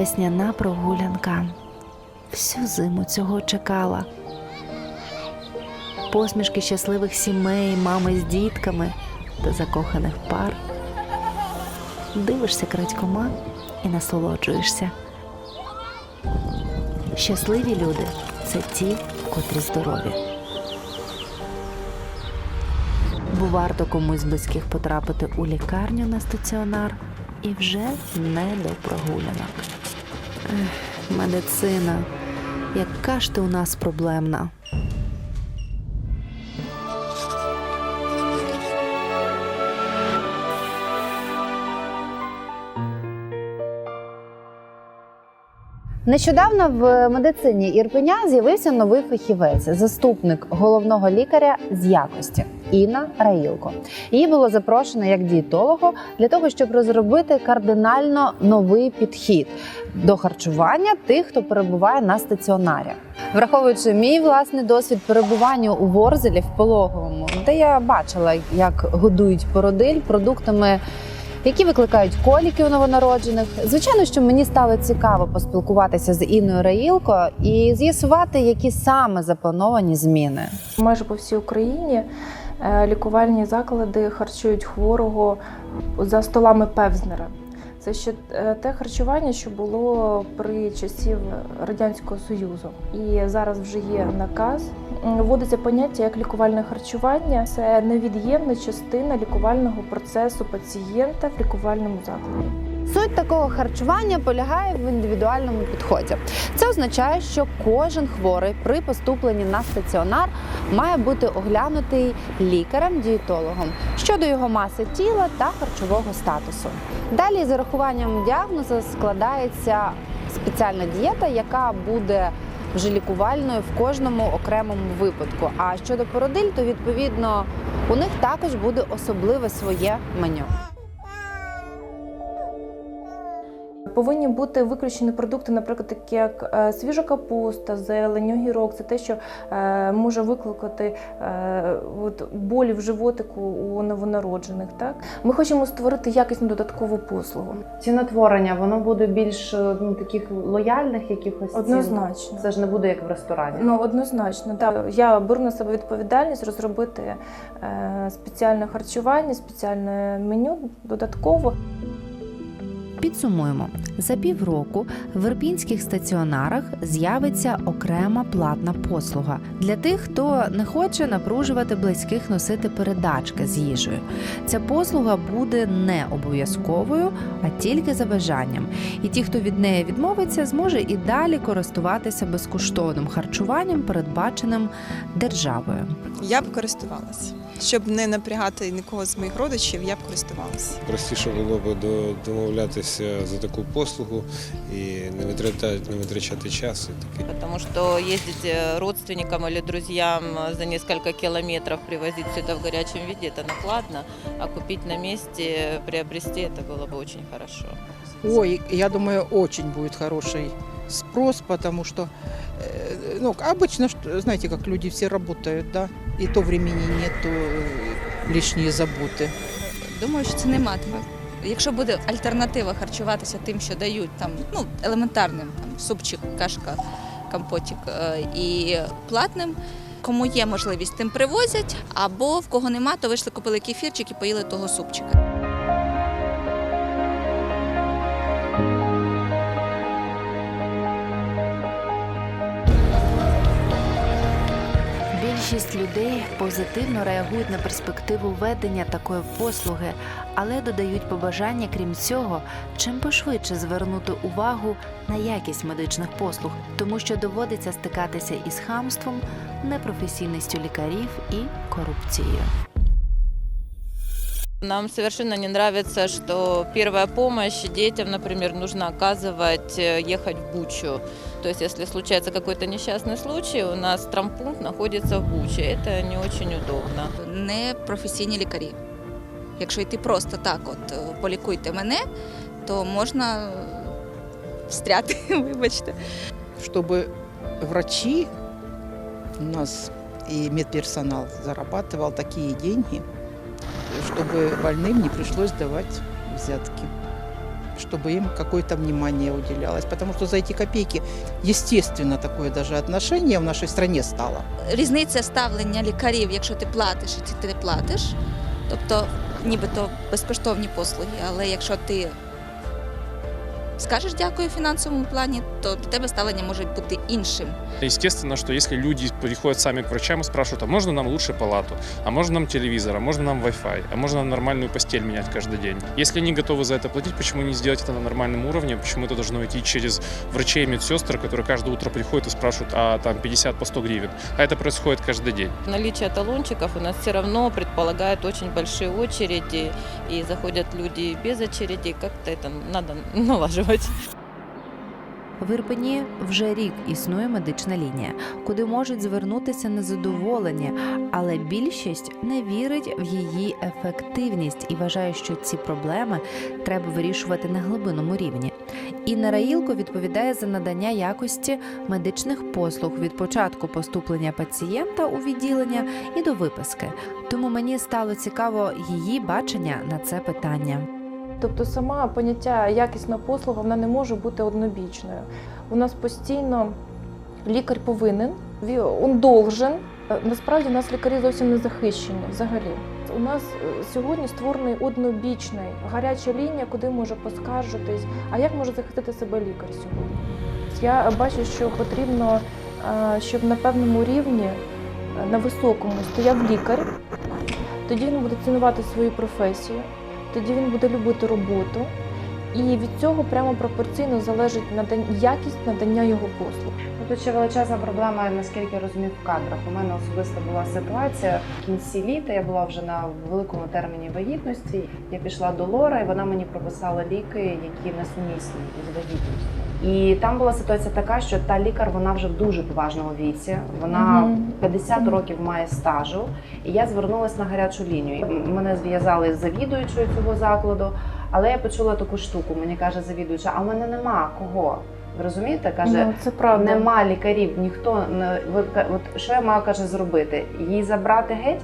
Весняна прогулянка. Всю зиму цього чекала. Посмішки щасливих сімей, мами з дітками та закоханих пар. Дивишся крадькома і насолоджуєшся. Щасливі люди це ті, котрі здорові. Бо варто комусь з близьких потрапити у лікарню на стаціонар і вже не до прогулянок. Медицина, яка ж ти у нас проблемна. Нещодавно в медицині Ірпеня з'явився новий фахівець, заступник головного лікаря з якості Інна Раїлко. Її було запрошено як дієтолога для того, щоб розробити кардинально новий підхід до харчування тих, хто перебуває на стаціонарі. Враховуючи мій власний досвід перебування у Ворзелі в пологовому, де я бачила, як годують породиль продуктами які викликають коліки у новонароджених. Звичайно, що мені стало цікаво поспілкуватися з Інною Раїлко і з'ясувати, які саме заплановані зміни. Майже по всій Україні лікувальні заклади харчують хворого за столами Певзнера. Це ще е, те харчування, що було при часів Радянського Союзу. І зараз вже є наказ. Вводиться поняття як лікувальне харчування. Це невід'ємна частина лікувального процесу пацієнта в лікувальному закладі. Суть такого харчування полягає в індивідуальному підході. Це означає, що кожен хворий при поступленні на стаціонар має бути оглянутий лікарем-дієтологом щодо його маси тіла та харчового статусу. Далі з урахуванням діагнозу складається спеціальна дієта, яка буде вже лікувальною в кожному окремому випадку. А щодо породиль, то відповідно у них також буде особливе своє меню. Повинні бути виключені продукти, наприклад, такі як е, свіжа капуста, зелень, огірок. Це те, що е, може викликати е, от, болі в животику у новонароджених. Так? Ми хочемо створити якісну додаткову послугу. Цінотворення воно буде більш ну, таких лояльних якихось цін? Однозначно. Це ж не буде як в ресторані. Ну, однозначно, так. Я беру на себе відповідальність розробити спеціальне харчування, спеціальне меню додатково. Підсумуємо, за півроку в ірпінських стаціонарах з'явиться окрема платна послуга для тих, хто не хоче напружувати близьких носити передачки з їжею. Ця послуга буде не обов'язковою, а тільки за бажанням. І ті, хто від неї відмовиться, зможе і далі користуватися безкоштовним харчуванням, передбаченим державою. Я б користувалася Щоб не напрягати нікого з моїх родичів, я б користувалася. Простіше було б до- домовлятися за таку послугу і не витрачати, не витрачати час. І таке. Потому что ездить э, родственникам или друзьям э, за несколько километров привозить все это в горячем виде, это накладно, а купить на месте, э, приобрести, это было бы очень хорошо. Ой, я думаю, очень будет хороший спрос, потому что, э, ну, обычно, что- знаете, как люди все работают, да, и то времени нету то лишние заботы. Думаю, що це не матиме. Якщо буде альтернатива харчуватися тим, що дають там, ну, елементарним там, супчик, кашка, компотик е, і платним. Кому є можливість, тим привозять, або в кого нема, то вийшли, купили кефірчик і поїли того супчика. Більшість людей позитивно реагують на перспективу введення такої послуги, але додають побажання, крім цього, чим пошвидше звернути увагу на якість медичних послуг, тому що доводиться стикатися із хамством, непрофесійністю лікарів і корупцією. Нам совершенно не нравится, что первая помощь детям, например, нужно оказывать, э, ехать в Бучу. То есть, если случается какой-то несчастный случай, у нас травмпункт находится в Буче. Это не очень удобно. Не професійні лікарі. Якщо йти просто так, от е, полікуйте мене, то можна е, встряти, вибачте. Чтобы врачи у нас и медперсонал зарабатывал такие деньги, чтобы больным не пришлось давать взятки. чтобы им какое-то внимание уделялось. Потому что за эти копейки, естественно, такое даже отношение в нашей стране стало. Різниця ставлення лікарів, якщо ти платиш і ти не платиш, тобто нібито безкоштовні послуги, але якщо ти скажеш дякую в фінансовому плані, то до тебе ставлення може бути іншим. Естественно, что если люди приходят сами к врачам и спрашивают, а можно нам лучше палату, а можно нам телевизор, а можно нам Wi-Fi, а можно нам нормальную постель менять каждый день. Если они готовы за это платить, почему не сделать это на нормальном уровне? Почему это должно идти через врачей и медсестр, которые каждое утро приходят и спрашивают, а там 50 по 100 гривен? А это происходит каждый день. Наличие талончиков у нас все равно предполагает очень большие очереди, и заходят люди без очереди, как-то это надо налаживать. В Ірпені вже рік існує медична лінія, куди можуть звернутися незадоволені, але більшість не вірить в її ефективність і вважає, що ці проблеми треба вирішувати на глибинному рівні. Інна Раїлко відповідає за надання якості медичних послуг від початку поступлення пацієнта у відділення і до виписки. Тому мені стало цікаво її бачення на це питання. Тобто сама поняття якісна послуга вона не може бути однобічною. У нас постійно лікар повинен, він должен. Е, Насправді у нас лікарі зовсім не захищені взагалі. У нас е, сьогодні створений однобічний гаряча лінія, куди може поскаржитись. А як може захистити себе лікар сьогодні? Я бачу, що потрібно, е, щоб на певному рівні, на високому стояв лікар. Тоді він буде цінувати свою професію, тоді він буде любити роботу, і від цього прямо пропорційно залежить надання, якість надання його послуг. Ну, Тут ще величезна проблема, наскільки я розумію, в кадрах. У мене особисто була ситуація в кінці літа. Я була вже на великому терміні вагітності. Я пішла до Лора, і вона мені прописала ліки, які несумісні із вагітністю. І там була ситуація така, що та лікар вона вже в дуже поважному віці. Вона 50 років має стажу. І я звернулася на гарячу лінію. Мене зв'язали з завідуючою цього закладу, але я почула таку штуку. Мені каже завідуюча, а в мене нема кого. Ви розумієте? Каже, ну, це правда. Нема лікарів, ніхто не от, от що я маю каже зробити? Її забрати геть,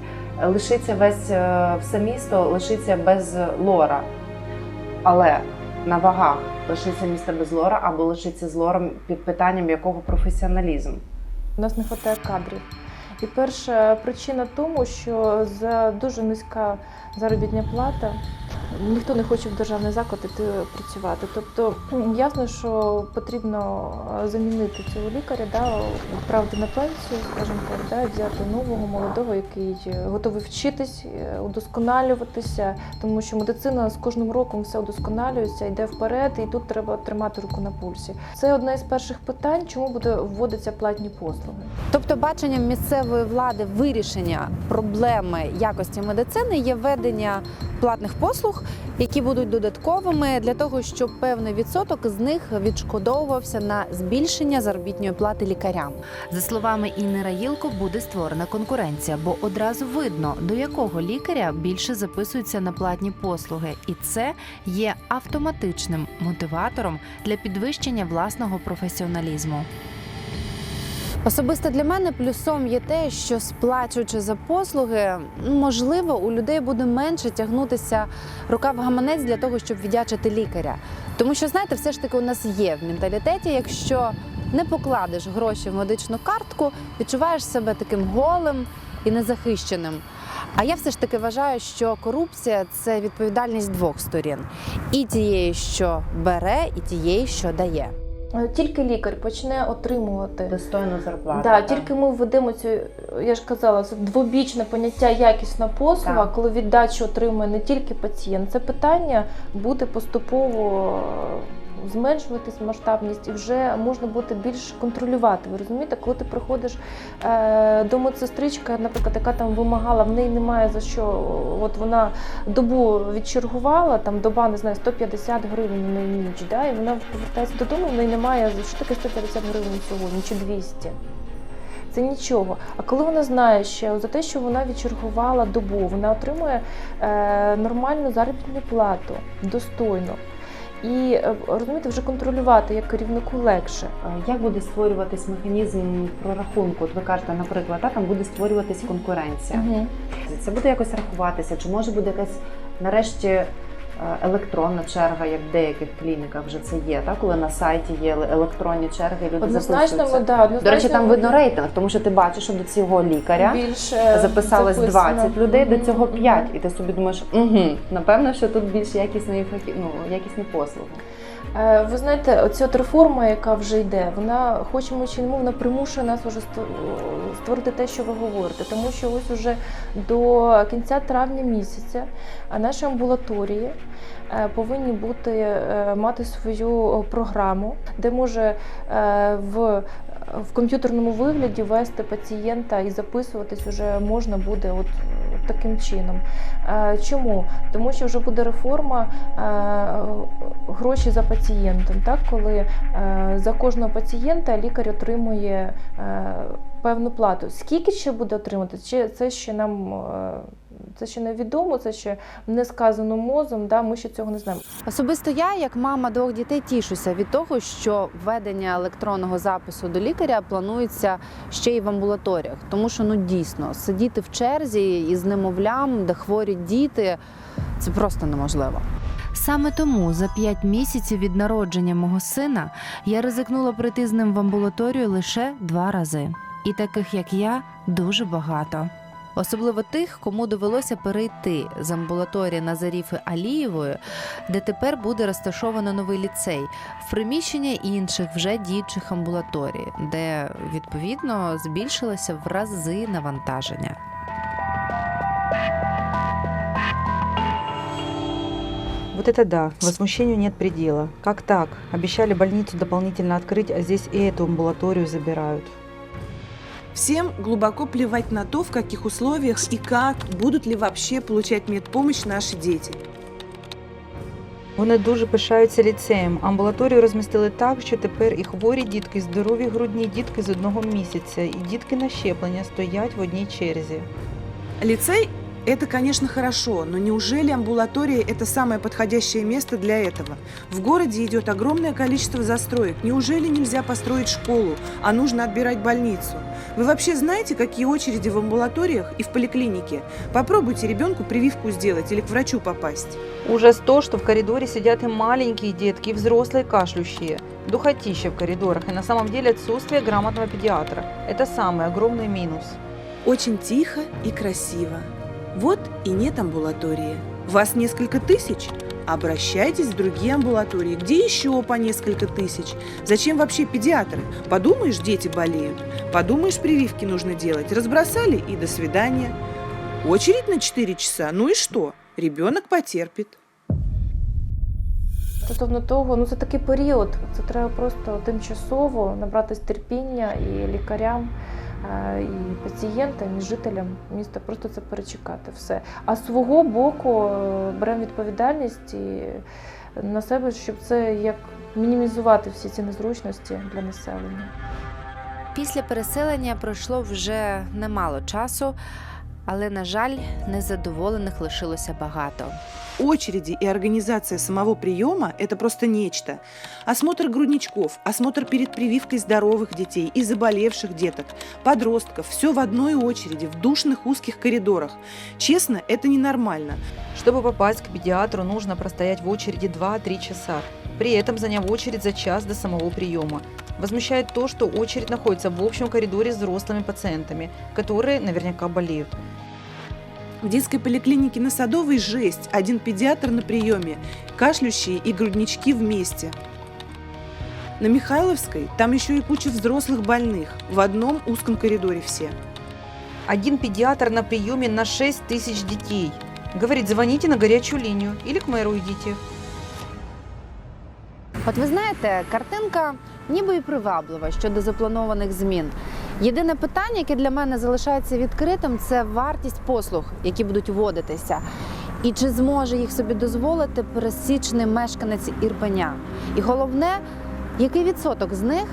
лишиться весь е, все місто, лишиться без лора. Але на вагах лишиться місце без лора або лишиться з лором під питанням якого професіоналізм. У нас не вистачає кадрів. І перша причина тому, що за дуже низька заробітна плата ніхто не хоче в державний заклад іти працювати. Тобто ясно, що потрібно е, замінити цього лікаря, да, відправити на пенсію, скажімо так, да, взяти нового молодого, який готовий вчитись, е, удосконалюватися, тому що медицина з кожним роком все удосконалюється, йде вперед, і тут треба тримати руку на пульсі. Це одне з перших питань, чому буде вводиться платні послуги. Тобто, баченням місцевої влади вирішення проблеми якості медицини є введення платних послуг, які будуть додатковими для того, щоб певний відсоток з них відшкодовувався на збільшення заробітної плати лікарям. За словами Інни Раїлко, буде створена конкуренція, бо одразу видно, до якого лікаря більше записуються на платні послуги, і це є автоматичним мотиватором для підвищення власного професіоналізму. Особисто для мене плюсом є те, що сплачуючи за послуги, можливо, у людей буде менше тягнутися рука в гаманець для того, щоб віддячити лікаря. Тому що, знаєте, все ж таки у нас є в менталітеті, якщо не покладеш гроші в медичну картку, відчуваєш себе таким голим і незахищеним. А я все ж таки вважаю, що корупція це відповідальність двох сторін: і тієї, що бере, і тієї, що дає. Е, Тільки лікар почне отримувати. Достойну зарплату. Да, тільки ми введемо цю, я ж казала, це двобічне поняття якісна послуга, Так. коли віддачу отримує не тільки пацієнт. Це питання буде поступово зменшуватись масштабність і вже можна буде більш контролювати. Ви розумієте, коли ти приходиш е, до медсестричка, наприклад, яка там вимагала, в неї немає за що. От вона добу відчергувала, там доба не знаю, 150 гривень на ніч, да, і вона повертається додому, в неї немає за що таке 150 гривень сьогодні чи 200. Це нічого. А коли вона знає ще за те, що вона відчергувала добу, вона отримує е, нормальну заробітну плату, достойно. І е, розумієте, вже контролювати як керівнику легше. Як буде створюватись механізм прорахунку? От ви кажете, наприклад, та, там буде створюватись конкуренція. Угу. Це буде якось рахуватися, чи може буде якась нарешті електронна черга, як в деяких клініках вже це є, так? коли на сайті є електронні черги, люди Однозначно, записуються. да, однозначно До речі, там видно рейтинг, тому що ти бачиш, що до цього лікаря більше записалось записано. 20 людей, до цього Мгм. 5. І ти собі думаєш, угу, напевно, що тут більш якісні ну, якісні послуги. Е, Ви знаєте, оця реформа, яка вже йде, вона хочемо чи не вона примушує нас уже ст- створити те, що ви говорите. Тому що ось уже до кінця травня місяця е, наші амбулаторії е, повинні бути мати свою програму, де може в в комп'ютерному вигляді вести пацієнта і записуватись уже можна буде от таким чином. Е, Чому? Тому що вже буде реформа е, гроші за пацієнтом, так? коли е, за кожного пацієнта лікар отримує певну плату. Скільки ще буде отримати? Чи це ще нам це ще невідомо, це ще не сказано мозом, да? ми ще цього не знаємо. Особисто я, як мама двох дітей, тішуся від того, що введення електронного запису до лікаря планується ще й в амбулаторіях, тому що ну дійсно сидіти в черзі із немовлям, де хворі діти, це просто неможливо. Саме тому за п'ять місяців від народження мого сина я ризикнула прийти з ним в амбулаторію лише два рази. І таких, як я, дуже багато Особливо тих, кому довелося перейти з амбулаторії Назаріфи Алієвої, де тепер буде розташовано новий ліцей, в приміщення інших вже діючих амбулаторій, де відповідно збільшилося в рази навантаження. Вот это да, возмущению нет предела. Как так? Обещали больницу дополнительно открыть, а здесь и эту амбулаторию забирают. Всем глубоко плевать на то, в каких условиях и как, будут ли вообще получать медпомощь наши дети. Вони дуже пишаються ліцеєм. Амбулаторію розмістили так, що тепер і хворі дітки, і здорові грудні дітки з одного місяця, і дітки на щеплення стоять в одній черзі. Лицей – это, конечно, хорошо, но неужели амбулатория – это самое подходящее место для этого? В городе идет огромное количество застроек. Неужели нельзя построить школу, а нужно отбирать больницу? Вы вообще знаете, какие очереди в амбулаториях и в поликлинике? Попробуйте ребенку прививку сделать или к врачу попасть. Ужас то, что в коридоре сидят и маленькие детки, и взрослые кашлющие. Духотища в коридорах и на самом деле отсутствие грамотного педиатра. Это самый огромный минус. Очень тихо и красиво. Вот и нет амбулатории. Вас несколько тысяч? Обращайтесь в другие амбулатории, где еще по несколько тысяч. Зачем вообще педиатры? Подумаешь, дети болеют. Подумаешь, прививки нужно делать. Разбросали и до свидания. Очередь на 4 часа. Ну и что? Ребенок потерпит. Стосовно того, ну це такий період. Це треба просто тимчасово набратись терпіння і лікарям, е, І пацієнтам, і жителям міста просто це перечекати все. А з свого боку е, беремо відповідальність на себе, щоб це як мінімізувати всі ці незручності для населення. Після переселення пройшло вже немало часу, але, на жаль, незадоволених лишилося багато. Очереди и организация самого приема – это просто нечто. Осмотр грудничков, осмотр перед прививкой здоровых детей и заболевших деток, подростков – все в одной очереди, в душных узких коридорах. Честно, это ненормально. Чтобы попасть к педиатру, нужно простоять в очереди 2-3 часа, при этом заняв очередь за час до самого приема. Возмущает то, что очередь находится в общем коридоре с взрослыми пациентами, которые наверняка болеют. В детской поликлинике на Садовой жесть. Один педиатр на приеме, кашлющие и груднички вместе. На Михайловской там еще и куча взрослых больных. В одном узком коридоре все. Один педиатр на приеме на 6 тысяч детей. Говорит, звоните на горячую линию или к мэру идите. От ви знаєте, картинка ніби і приваблива щодо запланованих змін. Єдине питання, яке для мене залишається відкритим, це вартість послуг, які будуть вводитися. І чи зможе їх собі дозволити пересічний мешканець Ірпеня? І головне, який відсоток з них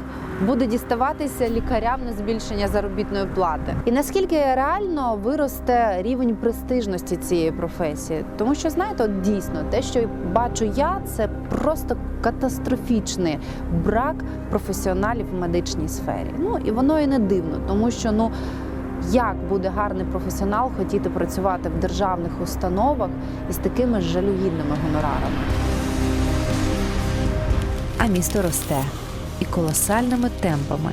буде діставатися лікарям на збільшення заробітної плати? І наскільки реально виросте рівень престижності цієї професії? Тому що знаєте, от дійсно те, що бачу я, це просто катастрофічний брак професіоналів в медичній сфері. Ну і воно і не дивно, тому що ну Як буде гарний професіонал хотіти працювати в державних установах із такими жалюгідними гонорарами? А місто росте і колосальними темпами.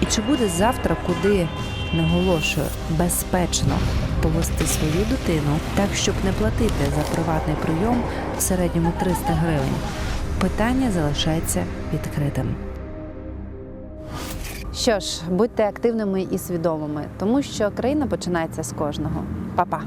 І чи буде завтра куди наголошую безпечно повести свою дитину так, щоб не платити за приватний прийом в середньому 300 гривень? Питання залишається відкритим. Що ж, будьте активними і свідомими, тому що країна починається з кожного. Па-па!